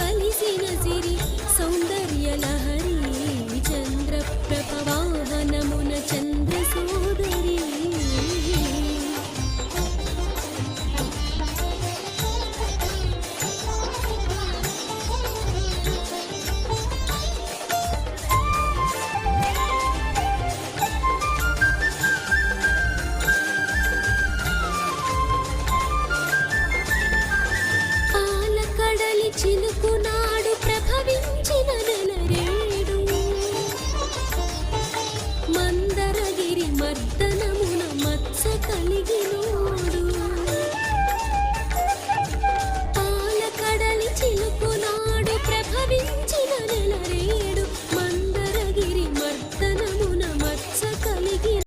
కలిసిన సిరి సౌందర్య లహరి మర్దనమున మత్స కలిగిను